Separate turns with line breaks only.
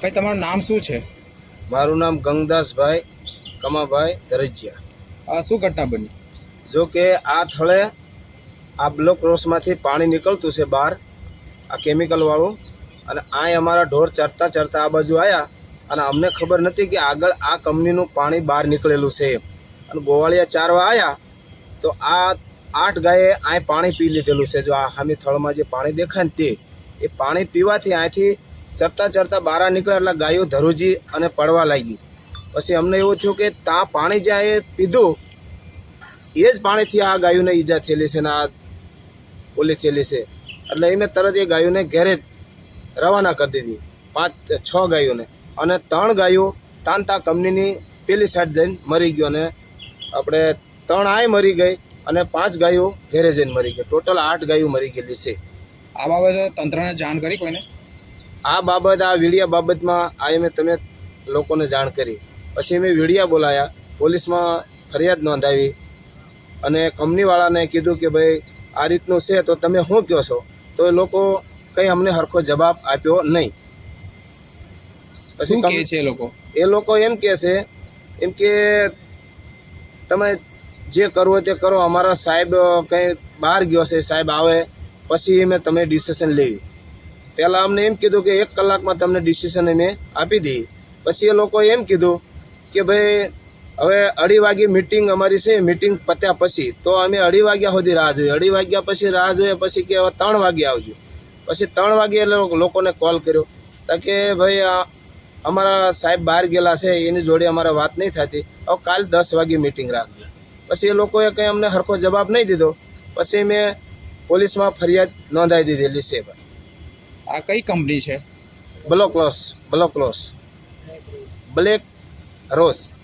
ભાઈ તમારું નામ શું છે?
મારું નામ ગંગદાસભાઈ કમાભાઈ ધરજિયા
આ શું ઘટના બની?
જો કે આ થળે આ બ્લોક રોસમાંથી પાણી નીકળતું છે બહાર આ કેમિકલવાળું અને આ અમારા ઢોર ચરતા ચરતા આ બાજુ આવ્યા અને અમને ખબર નથી કે આગળ આ કંપનીનું પાણી બહાર નીકળેલું છે અને ગોવાળિયા ચારવા આવ્યા તો આ આઠ ગાયે આ પાણી પી લીધેલું છે. જો આ હામી થળમાં જે પાણી દેખાય ને તે એ પાણી પીવાથી અહીંથી ચરતા ચરતા બહાર નીકળ્યા એટલે ગાયો ધરુજી અને પડવા લાગી પછી અમને એવું થયું કે ત્યાં પાણી જ્યાં એ પીધું, એ જ પાણીથી આ ગાયોને ઈજા થયેલી છે ને આ ઓલી થયેલી છે. એટલે એ મેં તરત એ ગાયોને ઘેરે રવાના કરી દીધી, પાંચ, છ ગાયોને. અને ત્રણ ગાયો તાનતા કંપનીની પેલી સાઈડ જઈને મરી ગયો અને આપણે ત્રણ આય મરી ગઈ અને પાંચ ગાયો ઘેરે જઈને મરી ગઈ. ટોટલ આઠ ગાયો મરી ગયેલી છે.
આ બાબતે તંત્રને જાણ કરી કોઈને?
આ બાબત આ વીડિયા બાબતમાં આ મેં તમે લોકોને જાણ કરી. પછી મેં વીડિયા બોલાયા પોલીસમાં ફરિયાદ નોંધાવી અને કંપનીવાળાને કીધું કે ભાઈ આ રીતનું છે તો તમે શું કહો છો? તો એ લોકો કંઈ અમને હરખો જવાબ આપ્યો નહીં.
શું કહે છે એ લોકો?
એ લોકો એમ કહે છે એમ કે તમે જે કરવું તે કરો. અમારા સાહેબ કંઈ બહાર ગયો છે સાહેબ આવે પછી અમે તમે ડિસિશન લેવી. પહેલાં અમને એમ કીધું કે એક કલાકમાં તમને ડિસિઝન અમે આપી દઈએ. પછી એ લોકોએ એમ કીધું કે ભાઈ, હવે અઢી વાગે મિટિંગ અમારી છે મિટિંગ પત્યા પછી. તો અમે અઢી વાગ્યા સુધી રાહ જોઈએ અઢી વાગ્યા પછી રાહ જોઈએ પછી કે હવે ત્રણ વાગે આવજો. પછી ત્રણ વાગે લોકોને કોલ કર્યો. કે ભાઈ અમારા સાહેબ બહાર ગયેલા છે, એની જોડે અમારે વાત નહીં થતી. હવે કાલ દસ વાગે મિટિંગ રાખજો. પછી એ લોકોએ કંઈ અમને સરખો જવાબ નહીં દીધો. પછી મેં પોલીસમાં ફરિયાદ નોંધાવી દીધેલી છે. ભાઈ
આ કઈ કંપની છે?
Block loss block loss. Black rose